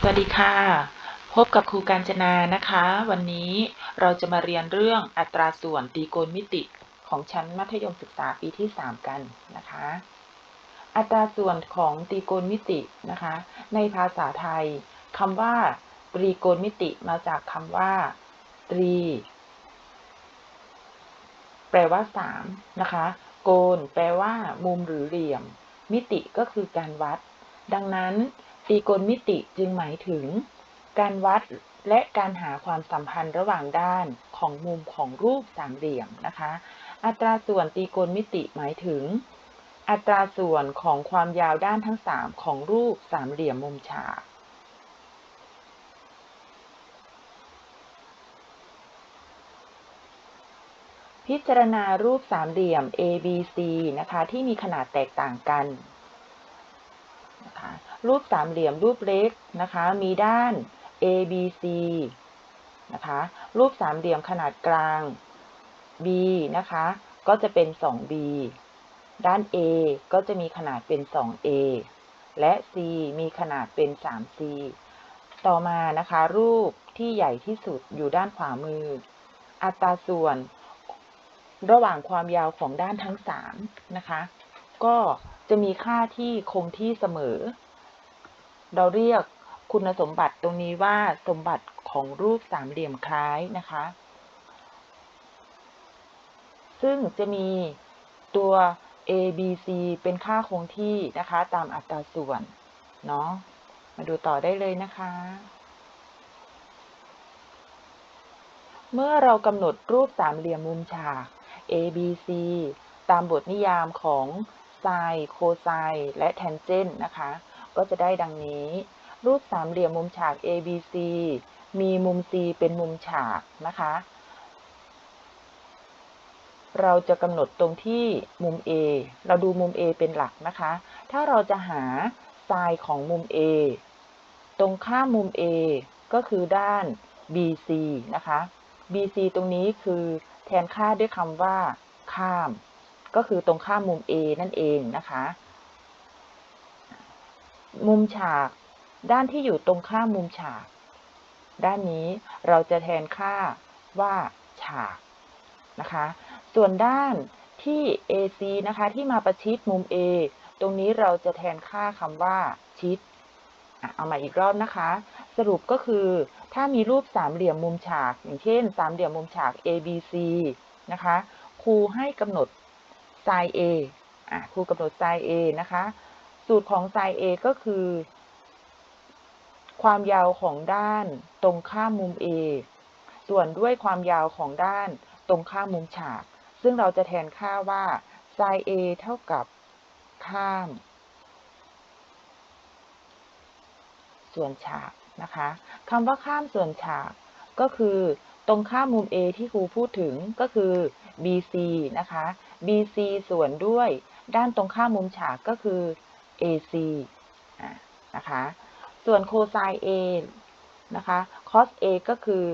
สวัสดีค่ะ พบกับครูการจนานะคะ วันนี้เราจะมาเรียนเรื่องอัตราส่วนตรีโกณมิติของชั้นมัธยมศึกษาปีที่ 3 กันนะคะ อัตราส่วนของตรีโกณมิตินะคะ ในภาษาไทยคำว่าตรีโกณมิติมาจากคำว่าตรี แปลว่า3นะคะ โกณแปลว่า มุมหรือเหลี่ยม มิติก็คือการวัด ดังนั้น ตรีโกณมิติจึงหมายถึง การวัดและการหาความสัมพันธ์ระหว่างด้านของมุมของรูปสามเหลี่ยมนะคะ อัตราส่วนตรีโกณมิติหมายถึง อัตราส่วนของความยาวด้านทั้ง 3 ของรูปสามเหลี่ยมมุมฉากพิจารณารูปสามเหลี่ยม ABC นะคะ ที่มีขนาดแตกต่างกันนะคะ รูปสามเหลี่ยมรูปเล็กนะคะ มีด้าน ABC นะคะ รูปสามเหลี่ยมขนาดกลาง B นะคะ ก็จะเป็น 2B ด้าน A ก็จะมีขนาดเป็น 2A และ C มีขนาดเป็น 3C ต่อมานะคะ รูปที่ใหญ่ที่สุดอยู่ด้านขวามือ อัตราส่วน ระหว่างความยาวของด้านทั้ง 3 นะคะ ก็จะมีค่าที่คงที่เสมอ เราเรียกคุณสมบัติตรงนี้ว่าสมบัติของรูปสามเหลี่ยมคล้ายนะคะ ซึ่งจะมีตัว a b c เป็นค่าคงที่นะคะ ตามอัตราส่วนเนาะมาดูต่อได้เลยนะคะ เมื่อเรากำหนดรูปสามเหลี่ยมมุมฉาก a b c ตามบทนิยามของไซน์โคไซน์และแทนเจนนะคะ ก็จะได้ดังนี้ รูปสามเหลี่ยมมุมฉาก ABC มีมุม C เป็นมุมฉากนะคะ เราจะกำหนดตรงที่มุม A เราดูมุม A เป็นหลักนะคะ ถ้าเราจะหาไซน์ของมุม A ตรงข้ามมุม A ก็คือด้าน BC นะคะ BC ตรงนี้คือแทนค่าด้วยคำว่า ข้าม ก็คือตรงข้ามมุม A นั่นเองนะคะ มุมฉาก ด้านที่อยู่ตรงข้ามมุมฉาก ด้านนี้เราจะแทนค่าว่าฉากนะคะ ส่วนด้านที่ AC นะคะ ที่มาประชิดมุม A ตรงนี้เราจะแทนค่าคำว่าชิดเอามาอีกรอบนะคะ สรุปก็คือถ้ามีรูปสามเหลี่ยมมุมฉาก อย่างเช่น สามเหลี่ยมมุมฉาก ABC นะคะ ครูให้กำหนด sin A อะครูกำหนด sin A นะคะ สูตรของ sin A ก็คือ ความยาวของด้านตรงข้ามมุม A ส่วนด้วยความยาวของด้านตรงข้ามมุมฉาก ซึ่งเราจะแทนค่าว่า sin A เท่ากับข้าม ส่วนฉากนะคะคำว่าข้ามส่วนฉากก็คือตรงข้ามมุม A ที่ครูพูดถึงก็คือ BC นะคะ BC ส่วนด้วยด้านตรงข้ามมุมฉากก็คือ AC นะคะ ส่วนโคไซน์ A นะคะ cos A ก็คือ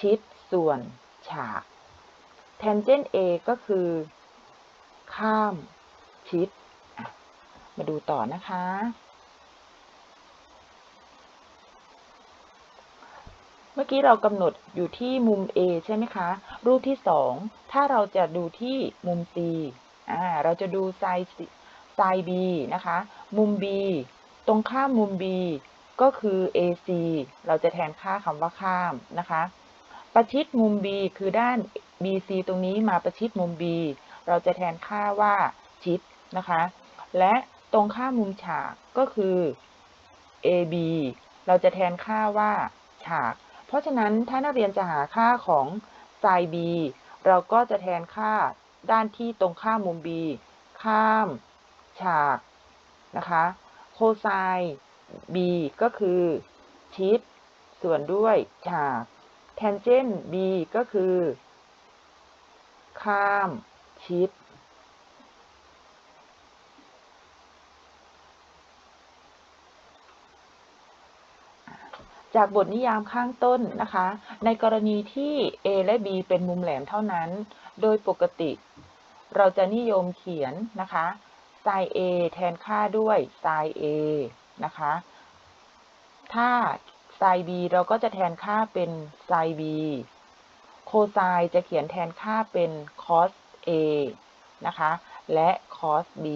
ชิดส่วนฉาก tangent A ก็คือ ข้ามชิดมาดูต่อนะคะ เมื่อกี้เรากำหนดอยู่ที่มุม A ใช่ไหมคะ รูปที่ 2 ถ้าเราจะดูที่มุม C อ่า เราจะดูไซน์ ไซน์ B นะคะ มุม B ตรงข้ามมุม B ก็คือ AC เราจะแทนค่าคำว่าข้ามนะคะ ประชิดมุม B คือด้าน BC ตรงนี้มาประชิดมุม B เราจะแทนค่าว่าชิดนะคะ และตรงข้ามมุมฉากก็คือ AB เราจะแทนค่าว่าฉาก เพราะฉะนั้นถ้านักเรียนจะหาค่าของไซน์ B เราก็จะแทนค่าด้านที่ตรงข้ามมุม B ข้าม ฉากนะคะโคไซน์ B ก็คือชิดส่วนด้วยฉากแทนเจนต์ B ก็คือ ข้ามชิด จากบทนิยามข้างต้นนะคะ ในกรณีที่ A และ B เป็นมุมแหลมเท่านั้น โดยปกติ เราจะนิยมเขียนนะคะ sin A แทนค่าด้วย sin A นะคะ ถ้าไซน์ b เราก็จะแทนค่าเป็นไซน์ b โคไซน์จะเขียนแทนค่าเป็น cos a นะคะ และ cos b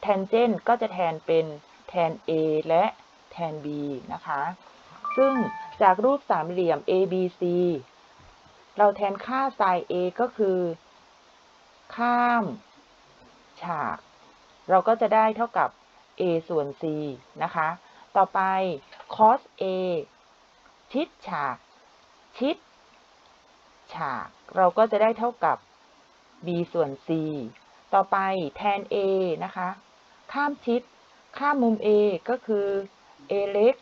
แทนเจนก็จะแทนเป็นแทน a และแทน b นะคะ ซึ่งจากรูปสามเหลี่ยม ABC เราแทนค่า sin A ก็คือ ข้ามฉาก เราก็จะได้เท่ากับ A ส่วน C นะคะ ต่อไป cos A ชิดฉาก ชิด ฉาก เราก็จะได้เท่ากับ B ส่วน C ต่อไปแทน A นะคะ ข้ามชิด ข้ามมุม A ก็คือ A เล็ก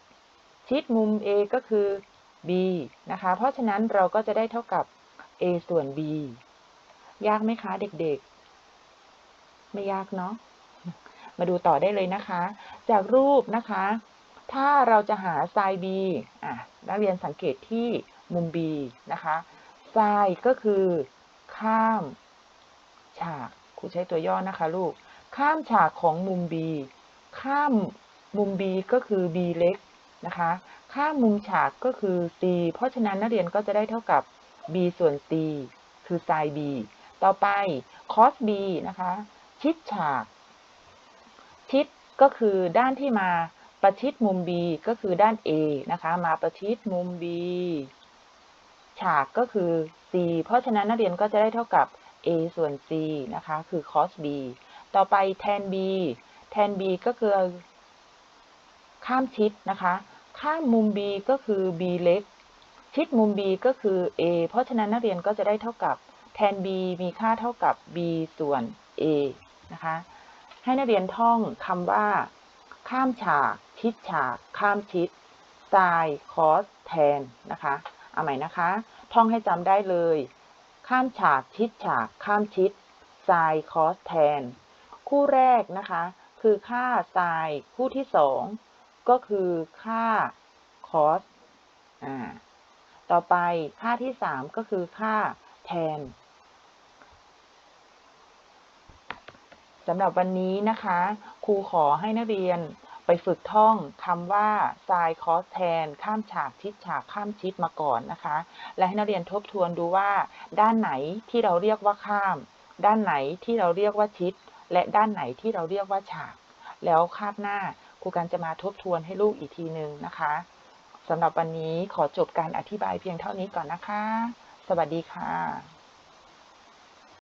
ชิดมุม A ก็คือ B นะคะ เพราะฉะนั้นเราก็จะได้เท่ากับ A ส่วน B ยากไหมคะเด็กๆ ไม่ยากเนาะ มาดูต่อได้เลยนะคะ จากรูปนะคะ ถ้าเราจะหา sin B อะนักเรียนสังเกตที่มุม B นะคะ sin ก็คือข้ามฉากครูใช้ตัวย่อนะคะลูก ข้ามฉากของมุม B ข้ามมุม B ก็คือ B เล็กนะคะ ข้ามมุมฉากก็คือ C เพราะฉะนั้นนักเรียนก็จะได้เท่ากับ B ส่วน C คือ sin B ต่อไป cos B นะคะ ชิดฉาก ชิดก็คือด้านที่มาประชิดมุม B ก็คือด้าน A นะคะ มาประชิดมุม B ฉากก็คือ C เพราะฉะนั้นนักเรียนก็จะได้เท่ากับ A ส่วน C นะคะ คือ cos B ต่อไปแทน B แทน B ก็คือข้ามชิดนะคะ ข้ามมุม B ก็คือ B เล็ก ชิดมุม B ก็คือ A เพราะฉะนั้นนักเรียนก็จะได้เท่ากับแทน B มีค่าเท่ากับ B ส่วน A นะคะ ให้นักเรียนท่องคำว่า ข้ามฉาก ชิดฉาก ข้ามชิด sin cos แทนนะคะเอาใหม่นะคะ ท่องให้จำได้เลย ข้ามฉากชิดฉาก ข้ามชิด sin cos แทน คู่แรกนะคะ คือค่า sin คู่ที่สองก็คือค่า cos อ่าต่อไปค่าที่สามก็คือค่าแทน สำหรับวันนี้นะคะ ครูขอให้นักเรียนไปฝึกท่องคำว่า sin cos แทนข้ามฉากชิดฉากข้ามชิดมาก่อนนะคะ และให้นักเรียนทบทวนดูว่า ด้านไหนที่เราเรียกว่าข้าม ด้านไหนที่เราเรียกว่าชิด และด้านไหนที่เราเรียกว่าฉาก แล้วคาบหน้าครูการจะมาทบทวนให้ลูกอีกทีหนึ่งนะคะสำหรับวันนี้ขอจบการอธิบายเพียงเท่านี้ก่อนนะคะ สวัสดีค่ะ